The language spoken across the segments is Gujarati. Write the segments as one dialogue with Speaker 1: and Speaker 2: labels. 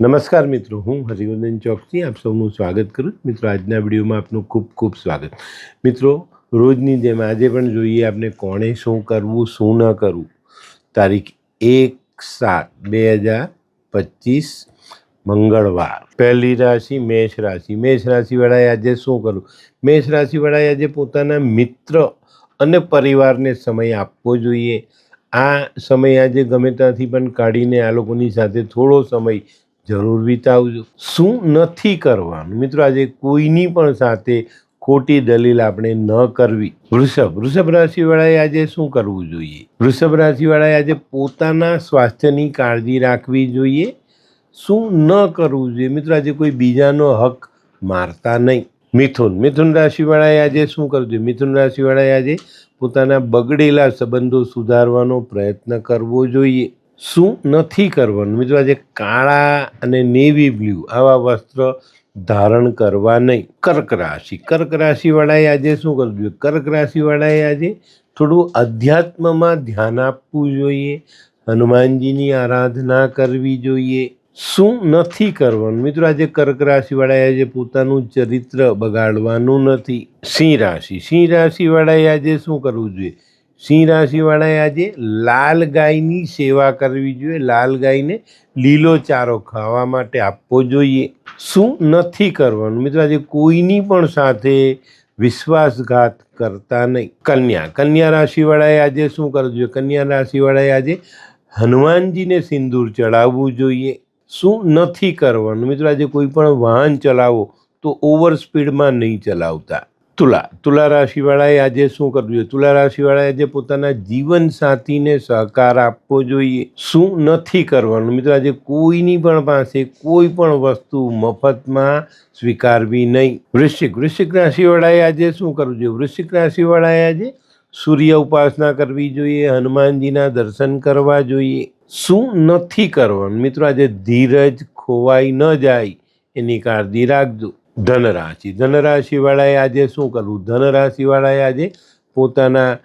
Speaker 1: નમસ્કાર મિત્રો, હું હરિવર્ધન ચોકસી આપ સૌનું સ્વાગત કરું. મિત્રો, આજના વિડીયોમાં આપનું ખૂબ ખૂબ સ્વાગત. મિત્રો, રોજની જેમ આજે પણ જોઈએ આપણે કોણે શું કરવું, શું ન કરવું. તારીખ એક સાત બે હજાર પચીસ મંગળવાર. પહેલી રાશિ મેષ રાશિ. મેષ રાશિવાળાએ આજે શું કરવું? મેષ રાશિવાળાએ આજે પોતાના મિત્ર અને પરિવારને સમય આપવો જોઈએ. આ સમય આજે ગમે ત્યાંથી પણ કાઢીને આ લોકોની સાથે થોડો સમય જરૂર વિતાવજો. શું નથી કરવાનું? મિત્રો, આજે કોઈની પણ સાથે ખોટી દલીલ આપણે ન કરવી. વૃષભ વૃષભ રાશિવાળાએ આજે શું કરવું જોઈએ? વૃષભ રાશિવાળાએ આજે પોતાના સ્વાસ્થ્યની કાળજી રાખવી જોઈએ. શું ન કરવું જોઈએ? મિત્રો, આજે કોઈ બીજાનો હક મારતા નહીં. મિથુન મિથુન રાશિવાળાએ આજે શું કરવું જોઈએ? મિથુન રાશિવાળાએ આજે પોતાના બગડેલા સંબંધો સુધારવાનો પ્રયત્ન કરવો જોઈએ. શું નથી કરવાનું? મિત્રો આજે કાળા અને નેવી બ્લુ આવા વસ્ત્ર ધારણ કરવા નહીં. કર્ક રાશિ. કર્ક રાશિવાળાએ આજે શું કરવું જોઈએ, કર્ક રાશિવાળાએ આજે થોડું અધ્યાત્મમાં ધ્યાન આપવું જોઈએ, હનુમાનજીની આરાધના કરવી જોઈએ. શું નથી કરવાનું? મિત્રો, આજે કર્ક રાશિવાળાએ આજે પોતાનું ચરિત્ર બગાડવાનું નથી. સિંહ રાશિ. સિંહ રાશિવાળાએ આજે શું કરવું જોઈએ? સિંહ રાશિવાળાએ આજે લાલ ગાયની સેવા કરવી જોઈએ. લાલ ગાયને લીલો ચારો ખાવા માટે આપવો જોઈએ. શું નથી કરવાનું? મિત્રો, આજે કોઈની પણ સાથે વિશ્વાસઘાત કરતા નહીં. કન્યા. કન્યા રાશિવાળાએ આજે શું કરવું જોઈએ? કન્યા રાશિવાળાએ આજે હનુમાનજીને સિંદૂર ચડાવવું જોઈએ. શું નથી કરવાનું? મિત્રો, આજે કોઈ પણ વાહન ચલાવો તો ઓવર સ્પીડમાં નહીં ચલાવતા. તુલા તુલા રાશિવાળાએ આજે શું કરવું જોઈએ? તુલા રાશિવાળાએ આજે પોતાના જીવન સાથીને સહકાર આપવો જોઈએ. શું નથી કરવાનું? મિત્રો, આજે કોઈની પણ પાસે કોઈ પણ વસ્તુ મફતમાં સ્વીકારવી નહીં. વૃશ્ચિક વૃશ્ચિક રાશિવાળાએ આજે શું કરવું જોઈએ? વૃશ્ચિક રાશિવાળાએ આજે સૂર્ય ઉપાસના કરવી જોઈએ, હનુમાનજીના દર્શન કરવા જોઈએ. શું નથી કરવાનું? મિત્રો, આજે ધીરજ ખોવાઈ ન જાય, એની કાળજી રાખજો. ધનરાશિ. ધનરાશિવાળાએ આજે શું કરવું? ધનરાશિવાળાએ આજે પોતાના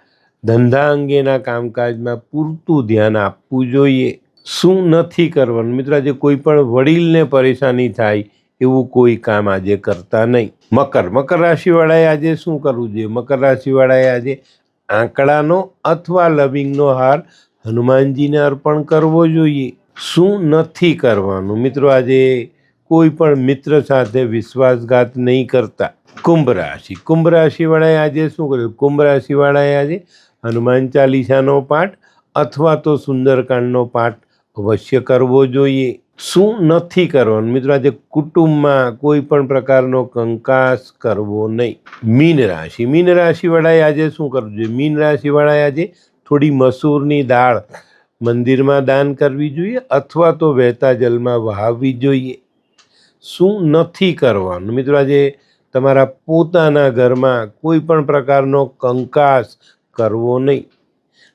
Speaker 1: ધંધા અંગેના કામકાજમાં પૂરતું ધ્યાન આપવું જોઈએ. શું નથી કરવાનું? મિત્રો, આજે કોઈ પણ વડીલને પરેશાની થાય એવું કોઈ કામ આજે કરતા નહીં. મકર. મકર રાશિવાળાએ આજે શું કરવું જોઈએ? મકર રાશિવાળાએ આજે આંકડાનો અથવા લવિંગનો હાર હનુમાનજીને અર્પણ કરવો જોઈએ. શું નથી કરવાનું? મિત્રો, આજે કોઈ પણ મિત્ર સાથે વિશ્વાસઘાત નહીં કરતા. કુંભ રાશિ. કુંભ રાશિવાળાએ આજે શું કર્યું? કુંભ રાશિવાળાએ આજે હનુમાન ચાલીસાનો પાઠ અથવા તો સુંદરકાંડનો પાઠ અવશ્ય કરવો જોઈએ. શું નથી કરવાનું? મિત્રો, આજે કુટુંબમાં કોઈ પણ પ્રકારનો કંકાસ કરવો નહીં. મીન રાશિ. મીન રાશિવાળાએ આજે શું કરવું જોઈએ? મીન રાશિવાળાએ આજે થોડી મસૂરની દાળ મંદિરમાં દાન કરવી જોઈએ અથવા તો વહેતા જલમાં વહાવવી જોઈએ. શું નથી કરવાનું? મિત્રો, આજે તમારા પોતાના ઘરમાં કોઈ પણ પ્રકારનો કંકાસ કરવો નહીં.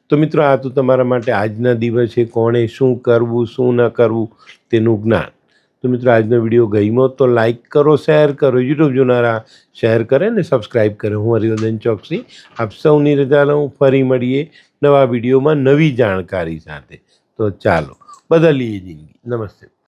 Speaker 1: તો મિત્રો, આ તો તમારા માટે આજના દિવસે કોણે શું કરવું, શું ન કરવું તેનું જ્ઞાન. તો મિત્રો, આજનો વીડિયો ગમ્યો તો લાઇક કરો, શેર કરો, યુટ્યુબ જોનારા શેર કરે ને સબસ્ક્રાઈબ કરે. હું હરિવર્ધન ચોકસી આપ સૌની રજા લઉં. ફરી મળીએ નવા વિડીયોમાં નવી જાણકારી સાથે. તો ચાલો, બદલીએ જિંદગી. નમસ્તે.